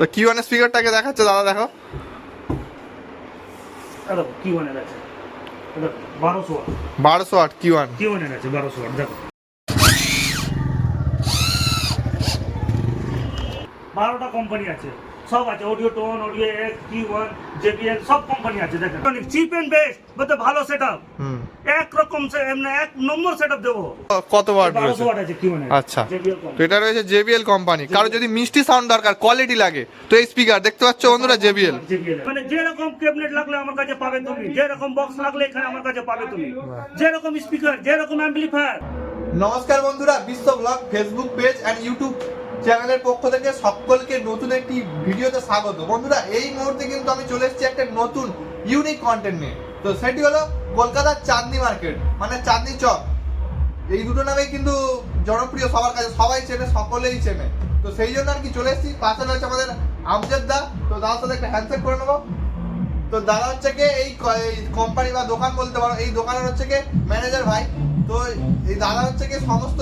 তো কি ওয়ান স্পিকারটাকে দেখাচ্ছে দাদা দেখো। ওয়ানের আছে। বারোশো আট ওয়ান ওয়ানের আছে বারোশো দেখো। বারোটা কোম্পানি আছে। সব আছে অডিও টোন অডিও এক্স কি ওয়ান জেবিএল সব কোম্পানি আছে দেখেন। চিপ এন্ড বেস্ট বলতে ভালো সেট আপ এক রকম এমনি এক নম্বর সেট আপ দেবো কত ওয়াট রয়েছে? ওয়াট আছে কি ওয়ানের আচ্ছা। তো এটা রয়েছে জেবিএল কোম্পানি কারও যদি মিষ্টি সাউন্ড দরকার কোয়ালিটি লাগে তো এই স্পিকার দেখতে পাচ্ছ বন্ধুরা জেবিএল JBL মানে যেরকম ক্যাবিনেট লাগলে আমার কাছে পাবে তুমি যেরকম বক্স লাগলে এখানে আমার কাছে পাবে তুমি। যেরকম স্পিকার যেরকম অ্যাম্পলিফায়ার নমস্কার বন্ধুরা Bishwa blog Facebook page and YouTube চ্যানেলের পক্ষ থেকে সকলকে নতুন একটি ভিডিওতে স্বাগত। বন্ধুরা, এই মুহূর্তে কিন্তু আমি চলে এসেছি একটা নতুন ইউনিক কন্টেন্ট নিয়ে। তো সেটি হলো কলকাতার চাঁদনি মার্কেট মানে চাঁদনি চক। এই দুটো নামেই কিন্তু জনপ্রিয় সবার কাছে, সবাই চেনে, সকলেই চেনে। তো সেই জন্য আর কি চলে এসেছি। পাশে রয়েছে আমাদের আমজাদ দা। তো দাদার সাথে একটা হ্যান্ডশেক করে নেব। তো দাদা হচ্ছে কি? এই কোম্পানি বা দোকান বলতে পারো। এই দোকানের হচ্ছে কি? ম্যানেজার ভাই। তো এই দাদা হচ্ছে কি? সমস্ত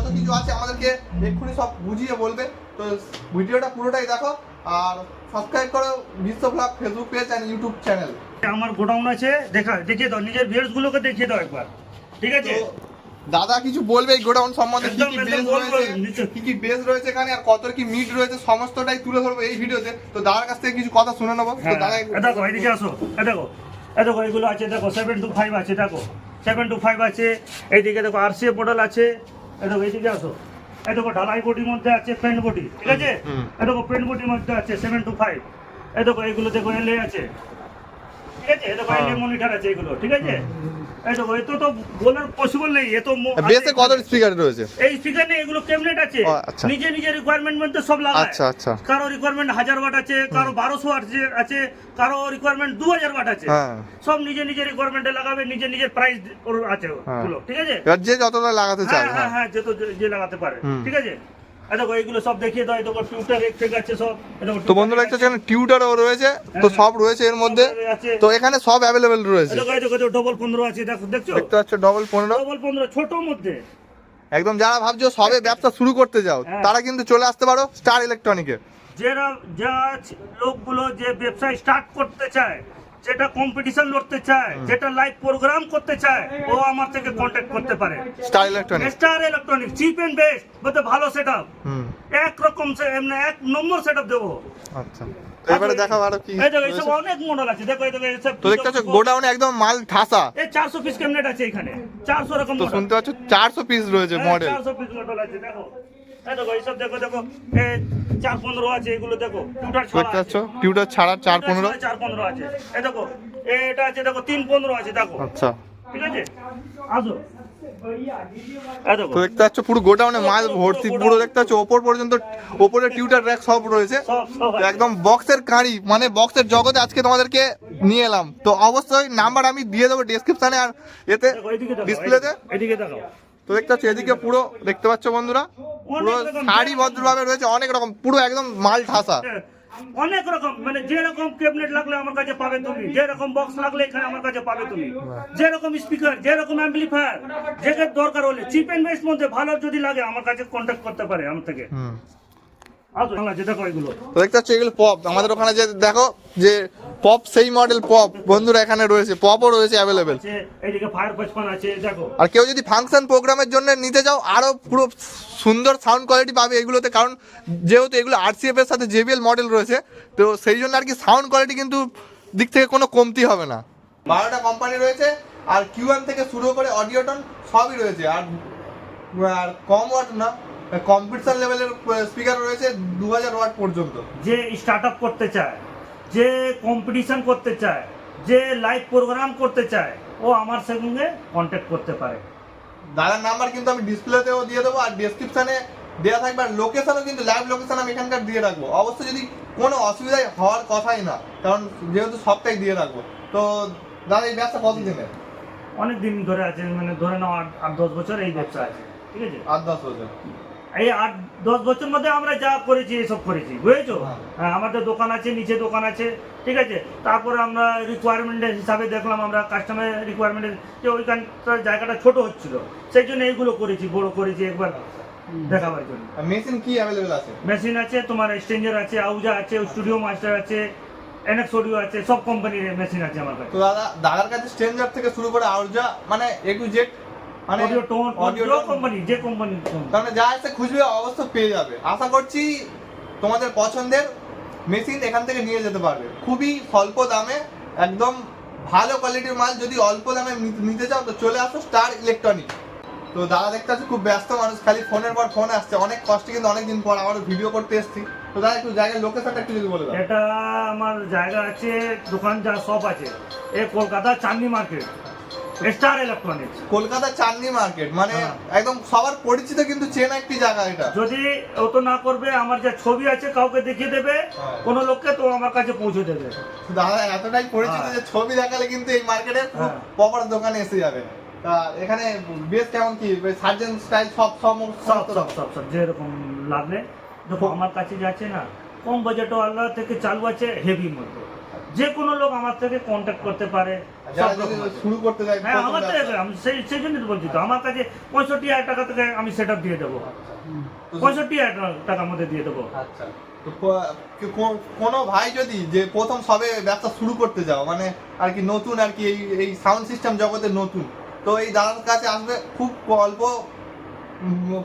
যত কিছু আছে আমাদেরকে এক্ষুনি সব বুঝিয়ে বলবে। তো ভিডিওটা পুরোটাই দেখো আর সাবস্ক্রাইব করো Bishwa blog Facebook page and YouTube channel আমার গোডাউন আছে দেখা দেখিয়ে দাও নিজের ভিউয়ার্স গুলোকে দেখিয়ে দাও একবার। ঠিক আছে? দাদা কিছু বলবে এই গোডাউন সম্বন্ধে কি কি বেস রয়েছে? কি কি বেস রয়েছে এখানে আর কত কি মিট রয়েছে সমস্তটাই তুলে ধরবো এই ভিডিওতে। তো দাদার কাছ থেকে কিছু কথা শুনে নেব। তো হ্যাঁ, দাদা এ দেখো এদিকে আসো দেখো এ দেখো এগুলো আছে দেখো সেভেন টু ফাইভ আছে দেখো। সেভেন টু ফাইভ আছে এইদিকে দেখো আরসিএফ মডেল আছে। এ দেখো এইদিকে আসো। এ ঢালাই বডির মধ্যে আছে প্যান্ট বডি ঠিক আছে? হুম। প্যান্ট বডির মধ্যে আছে সেভেন টু ফাইভ এ এগুলো দেখো এলে আছে। ঠিক আছে? এ দেখো হ্যাঁ। এলএ আছে এগুলো ঠিক আছে? এই দেখো এত তো বলার পসিবল নেই এত ম- বেসে কত স্পিকার রয়েছে? এই স্পিকার নেই এগুলো ক্যাবিনেট আছে? ও, আচ্ছা। নিজে রিকোয়ারমেন্ট মধ্যে সব লাগায়। আচ্ছা আচ্ছা। কারও রিকোয়ারমেন্ট হাজার ওয়াট আছে কারও বারোশো ওয়াট আছে কারও রিকোয়ারমেন্ট দু হাজার ওয়াট আছে। হ্যাঁ। সব নিজে নিজের রিকোয়ারমেন্টে লাগাবে নিজে নিজের প্রাইস আছে হ্যাঁ। ঠিক আছে? যে যতটা লাগাতে চায় হ্যাঁ হ্যাঁ যে তো যে- যে লাগাতে পারে ঠিক আছে? তো বন্ধুরা একটা এখানে টিউটারও রয়েছে তো সব রয়েছে এর মধ্যে। তো এখানে সব অ্যাভেলেবেল রয়েছে। ডবল পনেরো আছে দেখো দেখছ? দেখতে পাচ্ছ ডবল পনেরো। ডবল পনেরো ছোট মধ্যে। একদম যারা ভাবছ সবে ব্যবসা শুরু করতে যাও হ্যাঁ। তারা কিন্তু চলে আসতে পারো স্টার ইলেকট্রনিকে যারা যা লোকগুলো যে ব্যবসায় স্টার্ট করতে চায় যেটা কম্পিটিশন লড়তে চায় যেটা লাইভ প্রোগ্রাম করতে চায় ও আমার থেকে কন্ট্যাক্ট করতে পারে। Star electronic star electronic chip and best বলতে ভালো সেট আপ হুম। এক রকম সে- এমনি এক নম্বর সেট আপ দেবো। আচ্ছা। এবারে দেখাও আরও কি এই দেখো এইসব। অনেক মডেল আছে। দেখো এই দেখো এইসব তো দেখতে পাচ্ছ গোডাউনে একদম মাল ঠাসা। এই চারশো পিস ক্যাবিনেট আছে এখানে। চারশো রকম তো শুনতে পাচ্ছ চারশো পিস রয়েছে মডেল চারশো পিস মডেল আছে দেখো। এই দেখো এইসব দেখো দেখো চার পনেরো আছে এগুলো দেখো দুটার দেখতে পাচ্ছ? টিউটার ছাড়া চার পনেরো? চার পনেরো আছে। এই দেখো এটা আছে দেখো তিন পনেরো আছে দেখো। আচ্ছা। ঠিক আছে? আসো। তো দেখতে পাচ্ছ পুরো গোডাউনে মাল ভর্তি পুরো দেখতে পাচ্ছ ওপর পর্যন্ত ওপরে টিউটার র্যাক সব রয়েছে। একদম বক্সের কাঁড়ি মানে বক্সের জগতে আজকে তোমাদেরকে নিয়ে এলাম। তো অবশ্যই নাম্বার আমি দিয়ে দেবো ডেসক্রিপশনে আর এতে ডিসপ্লেতে এদিকে তো দেখতে পাচ্ছ এদিকে পুরো দেখতে পাচ্ছ বন্ধুরা পুরো অনেক রকম শাড়ি ভদ্রভাবে রয়েছে অনেক রকম পুরো একদম মাল ঠাসা। অনেক রকম মানে যেরকম ক্যাবিনেট লাগলে আমার কাছে পাবে তুমি যেরকম বক্স লাগলে এখানে আমার কাছে পাবে তুমি। যেরকম স্পিকার যেরকম অ্যাম্পলিফায়ার যেটা দরকার হলে চিপ এন্ড বেস্ট মধ্যে ভালো যদি লাগে আমার কাছে কন্ট্যাক্ট করতে পারে আমার থেকে। দেখতে পাচ্ছ এগুলো পপ আমাদের ওখানে যে দেখো যে পপ সেই মডেল পপ বন্ধুরা এখানে রয়েছে পপও রয়েছে অ্যাভেলেবেল আর কেউ যদি ফাংশন প্রোগ্রামের জন্য নিতে যাও আরও পুরো সুন্দর সাউন্ড কোয়ালিটি পাবে এগুলোতে কারণ যেহেতু এগুলো আরসিএফ এর সাথে জেবিএল মডেল রয়েছে তো সেই জন্য আর কি সাউন্ড কোয়ালিটি কিন্তু দিক থেকে কোনো কমতি হবে না। বারোটা কোম্পানি রয়েছে আর কিউএন থেকে শুরু করে অডিওটন সবই রয়েছে। আর আর কম ওয়াট না। কম্পিটিশন লেভেলের স্পিকার রয়েছে দু হাজার ওয়াট পর্যন্ত। যে স্টার্ট আপ করতে চায় যে কম্পিটিশন করতে চায় যে লাইভ প্রোগ্রাম করতে চায় ও আমার সঙ্গে কন্ট্যাক্ট করতে পারে। দাদার নাম্বার কিন্তু আমি ডিসপ্লেতেও দিয়ে দেবো আর ডেসক্রিপশনে দেওয়া থাকবে আর লোকেশনও কিন্তু লাইভ লোকেশন আমি এখানকার দিয়ে রাখব। অবশ্যই যদি কোনো অসুবিধায় হওয়ার কথাই না কারণ যেহেতু সবটাই দিয়ে রাখব। তো দাদা এই ব্যবসা কত দিনের অনেক দিন ধরে আছে মানে ধরে নাও আট আট দশ বছর এই ব্যবসা আছে ঠিক আছে? আট দশ বছর। এই আট দশ বছর মধ্যে আমরা যা করেছি এসব করেছি বুঝেছ? হ্যাঁ। হ্যাঁ আমাদের দোকান আছে নিচে দোকান আছে ঠিক আছে? তারপরে আমরা রিকোয়ারমেন্টের হিসাবে দেখলাম আমরা কাস্টমারের রিকোয়ারমেন্টের যে ওইখানটার জায়গাটা ছোট হচ্ছিল সেই জন্য এইগুলো করেছি বড় করেছি একবার দেখাবার জন্য। মেশিন কি অ্যাভেলেবেল আছে? মেশিন আছে তোমার এক্সচেঞ্জার আছে আউজা আছে স্টুডিও মাস্টার আছে এনএক্স অডিও আছে সব কোম্পানির মেশিন আছে আমার কাছে। তো দাদা দাদার কাছে স্ট্রেঞ্জার থেকে শুরু করে আউজা মানে এ টু জেড মানে অডিও কোম্পানি যে কোম্পানি মানে যা এসে খুঁজবে অবশ্য পেয়ে যাবে। আশা করছি তোমাদের পছন্দের মেশিন এখান থেকে নিয়ে যেতে পারবে। খুবই স্বল্প দামে একদম ভালো কোয়ালিটির মাল যদি অল্প দামে নিতে চাও তো চলে আসো স্টার ইলেকট্রনিক তো দাদা দেখতে আছে খুব ব্যস্ত মানুষ খালি ফোনের পর ফোন আসছে। অনেক কষ্টে কিন্তু অনেক দিন পর আবার ভিডিও করতে এসেছি। তো দাদা একটু জায়গার লোকেশনটা একটু যদি বলে দাও। এটা আমার জায়গা আছে দোকান যা সব আছে। এ Kolkata Chandni market star electronics Kolkata Chandni market মানে হ্যাঁ। একদম সবার পরিচিত কিন্তু চেনা একটি জায়গা এটা যদি অত না করবে আমার যে ছবি আছে কাউকে দেখিয়ে দেবে হ্যাঁ। কোনো লোককে তো আমার কাছে পৌঁছে দেবে দাদা এতটাই পরিচিত হ্যাঁ। যে ছবি দেখালে কিন্তু এই মার্কেটের হ্যাঁ। প্রপার দোকানে এসে যাবে তা এখানে বেশ কেমন কি সার্জেন স্টাইল সব সব সব সব সব সব যেরকম লাগলে দেখো আমার কাছে যাচ্ছে না কম বাজেট আল্লাহ থেকে চালু আছে হেভি মধ্যে যে কোনো লোক আমার থেকে কন্ট্যাক্ট করতে পারে। শুরু করতে হ্যাঁ আমার থেকে আমি সেই সেই জন্যই তো বলছি তো আমার কাছে পঁয়ষট্টি হাজার টাকা থেকে আমি সেট দিয়ে দেবো। পঁয়ষট্টি হাজার টাকার মধ্যে দিয়ে দেবো। আচ্ছা। কোনো ভাই যদি যে প্রথম সবে ব্যবসা শুরু করতে যাও মানে আর কি নতুন আর কি এই এই সাউন্ড সিস্টেম জগতে নতুন তো এই দাদার কাছে আসবে খুব অল্প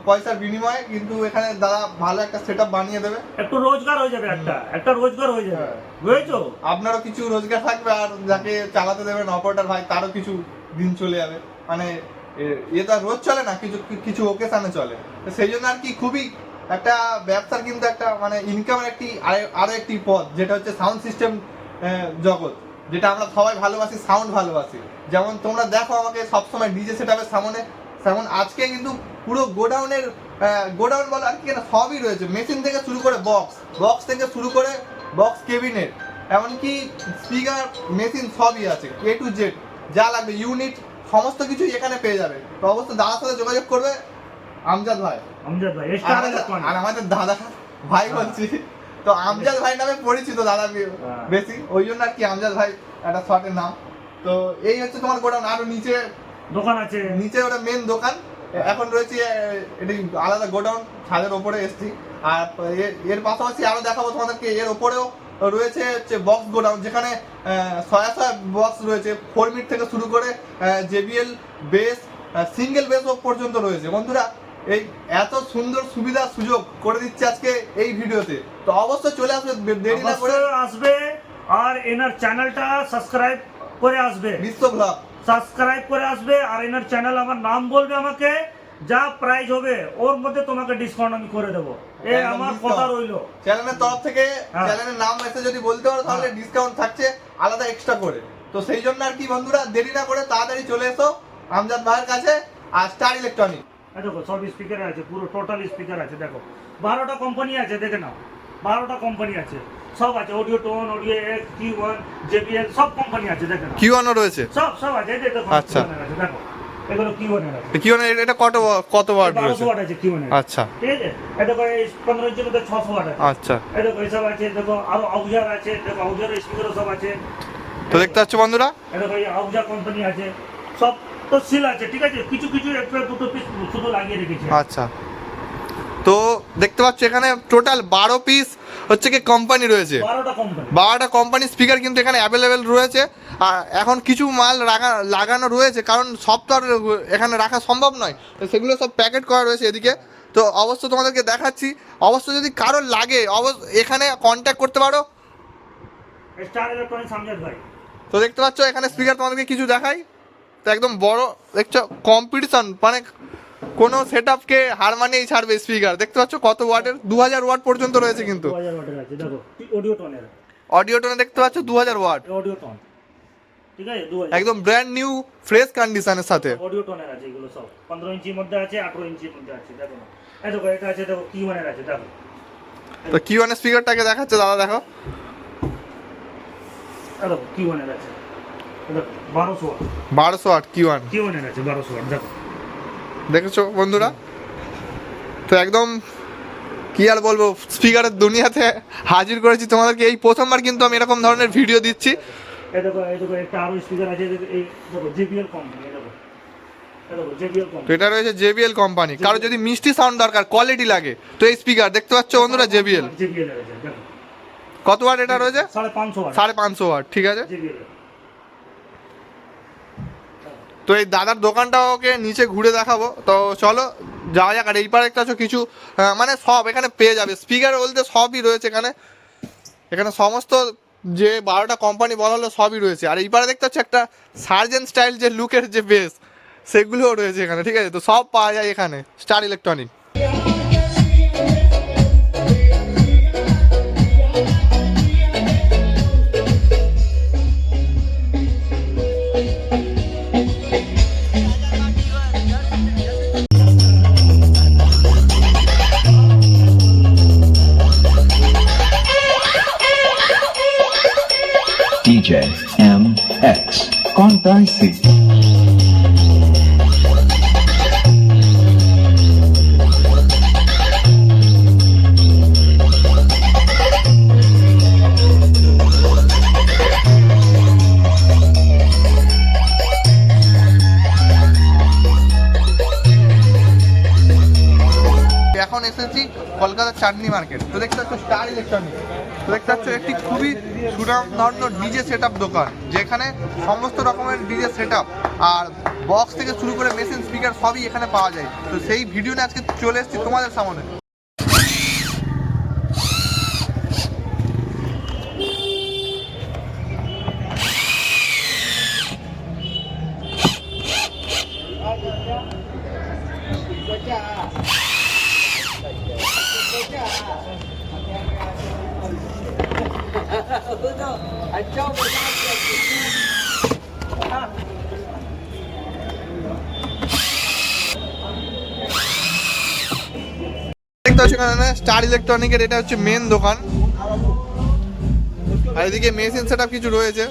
পয়সার বিনিময়ে কিন্তু এখানে দাদা ভালো একটা সেট বানিয়ে দেবে। একটু রোজগার হয়ে যাবে একটা একটা রোজগার হয়ে যাবে। হ্যাঁ। বুঝেছ? আপনারও কিছু রোজগার থাকবে আর যাকে চালাতে দেবেন অপারেটর ভাই তারও কিছু দিন চলে যাবে। মানে এ- এ তো আর রোজ চলে না কিছু কিছু ওকেশনে চলে। তো সেই জন্য আর কি খুবই একটা ব্যবসার কিন্তু একটা মানে ইনকামের একটি আরে- একটি পথ যেটা হচ্ছে সাউন্ড সিস্টেম জগৎ। যেটা আমরা সবাই ভালোবাসি সাউন্ড ভালোবাসি। যেমন তোমরা দেখো আমাকে সবসময় ডিজে সেটআপের সামনে যেমন আজকে কিন্তু পুরো গোডাউনের গোডাউন বলো আর কি সবই রয়েছে। মেশিন থেকে শুরু করে বক্স বক্স থেকে শুরু করে বক্স কেবিনেট এমনকি স্পিকার মেশিন সবই আছে এ টু জেড যা লাগবে ইউনিট সমস্ত কিছু এখানে পেয়ে যাবে। তো অবশ্যই দাদার সাথে যোগাযোগ করবে আমজাদ ভাই। আমজাদ ভাই আর আমাদের- দাদা ভাই বলছি। তো আমজাদ ভাই নামে পরিচিত দাদা হ্যাঁ। বেশি ওই জন্য আর কি আমজাদ ভাই একটা শর্টের নাম। তো এই হচ্ছে তোমার গোডাউন। আরও নিচে দোকান আছে। নিচে ওটা মেন দোকান। এখন রয়েছে এটি আলাদা গোডাউন ছাদের ওপরে এসছি। আর এর- এর পাশাপাশি আরও দেখাবো তোমাদেরকে এর ওপরেও রয়েছে হচ্ছে বক্স গোডাউন যেখানে ছয়া ছয়া বক্স রয়েছে। ফোর মিট থেকে শুরু করে জেবিএল বেস সিঙ্গেল বেস পর্যন্ত রয়েছে। বন্ধুরা এই এত সুন্দর সুবিধা সুযোগ করে দিচ্ছে আজকে এই ভিডিওতে। তো অবশ্যই চলে আসবে দেরি না করে। আসবে আর এনার চ্যানেলটা সাবস্ক্রাইব করে আসবে। বিশ্ব ব্লগ সাবস্ক্রাইব করে আসবে আর এনার চ্যানেল আমার নাম বলবে আমাকে যা প্রাইস হবে ওর মধ্যে তোমাকে ডিসকাউন্ট আমি করে দেবো। এ আমার কথা রইল। চ্যানেলের তরফ থেকে হ্যাঁ। চ্যানেলের নাম এসে যদি বলতে পারো তাহলে হ্যাঁ। ডিসকাউন্ট থাকছে আলাদা এক্সট্রা করে। তো সেই জন্য আর কি বন্ধুরা দেরি না করে তাড়াতাড়ি চলে এসো আমজাদ ভাইয়ের কাছে আর স্টার ইলেকট্রনিক দেখো সব স্পিকার আছে পুরো টোটাল স্পিকার আছে দেখো। বারোটা কোম্পানি আছে দেখে নাও। বারোটা কোম্পানি আছে। সব আছে অডিও টোন অডিও এক্স কি ওয়ান জেবিএল সব কোম্পানি আছে দেখে নাও। কি অন রয়েছে? সব সব আছে এই দেখো আচ্ছা। Q1 এর আছে দেখো। এগুলো কি ওয়ানের আছে। কি অন এটা কত কত ওয়াট আছে কি আচ্ছা। ঠিক আছে? দেখো মধ্যে ওয়াট আছে। আচ্ছা। এই দেখো এসব আছে দেখো আরও আউজার আছে দেখো আউজার স্পিকারও সব আছে। তো দেখতে পাচ্ছ বন্ধুরা? আউজা কোম্পানি আছে। সব তো সিল আছে ঠিক আছে? কিছু কিছু একটা দুটো পিস শুধু লাগিয়ে রেখেছে। আচ্ছা। তো দেখতে পাচ্ছ এখানে টোটাল বারো পিস হচ্ছে কি কোম্পানি রয়েছে। বারোটা কোম্পানি স্পিকার কিন্তু এখানে অ্যাভেলেবেল রয়েছে। আর এখন কিছু মাল রাখা- লাগানো রয়েছে কারণ সব তো আর এখানে রাখা সম্ভব নয়। তো সেগুলো সব প্যাকেট করা রয়েছে এদিকে। তো অবশ্য তোমাদেরকে দেখাচ্ছি অবশ্য যদি কারোর লাগে অবশ্য এখানে কন্ট্যাক্ট করতে পারো। তো দেখতে পাচ্ছ এখানে স্পিকার তোমাদেরকে কিছু দেখাই। তো একদম বড় দেখছ কম্পিটিশন মানে কোনো সেট আপকে হার মানিয়েই ছাড়বে স্পিকার দেখতে পাচ্ছ কত ওয়াটের? দু হাজার ওয়াট পর্যন্ত রয়েছে কিন্তু। অডিও টোনের অডিও টোনে দেখতে পাচ্ছ দু হাজার ওয়াট। অডিও টোন ঠিক আছে একদম ব্র্যান্ড নিউ ফ্রেশ কন্ডিশনের সাথে। অডিও টোনের আছে এগুলো সব। পনেরো ইঞ্চির মধ্যে আছে আঠারো ইঞ্চির মধ্যে আছে দেখো না। এই দেখো এটা আছে দেখো কি ওয়ানের আছে দেখো। তো কি ওয়ানের স্পিকারটাকে দেখাচ্ছে দাদা দেখো। দেখো কি ওয়ানের আছে। এই দেখো বারোশো ওয়াট। বারোশো ওয়াট কি ওয়ান কি ওয়ানের আছে বারোশো ওয়াট দেখো। দেখেছ বন্ধুরা? তো একদম কি আর বলব স্পিকারের দুনিয়াতে হাজির করেছি তোমাদেরকে। এই প্রথমবার কিন্তু আমি এরকম ধরনের ভিডিও দিচ্ছি। তো এটা রয়েছে জেবিএল কোম্পানি কারও যদি মিষ্টি সাউন্ড দরকার কোয়ালিটি লাগে তো এই স্পিকার দেখতে পাচ্ছ বন্ধুরা জেবিএল কত ওয়াট এটা রয়েছে? সাড়ে পাঁচশো ওয়াট ঠিক আছে? তো এই দাদার দোকানটা ওকে নিচে ঘুরে দেখাবো। তো চলো, যাওয়া যাক। আর এই পারে একটা কিছু মানে সব এখানে পেয়ে যাবে। স্পিকার বলতে সবই রয়েছে এখানে। এখানে সমস্ত যে বারোটা কোম্পানি বলা হলো সবই রয়েছে। আর এই পারে দেখতে হচ্ছে একটা সার্জেন স্টাইল যে লুকের যে বেস সেগুলোও রয়েছে এখানে, ঠিক আছে? তো সব পাওয়া যায় এখানে স্টার ইলেকট্রনিক Contaisi. এখন এসেছি কলকাতার চাটনি মার্কেট তো দেখতে পাচ্ছ স্টার ইলেকট্রনিক তো দেখতে পাচ্ছ, একটি খুবই সুনামধন্য ডিজে সেট দোকান, যেখানে সমস্ত রকমের ডিজে সেট আর বক্স থেকে শুরু করে মেশিন স্পিকার সবই এখানে পাওয়া যায়। তো সেই ভিডিও নিয়ে আজকে চলে এসেছি তোমাদের সামনে। এখানে স্টার ইলেকট্রনিকের এটা হচ্ছে মেন দোকান। আর মেশিন সেট কিছু রয়েছে।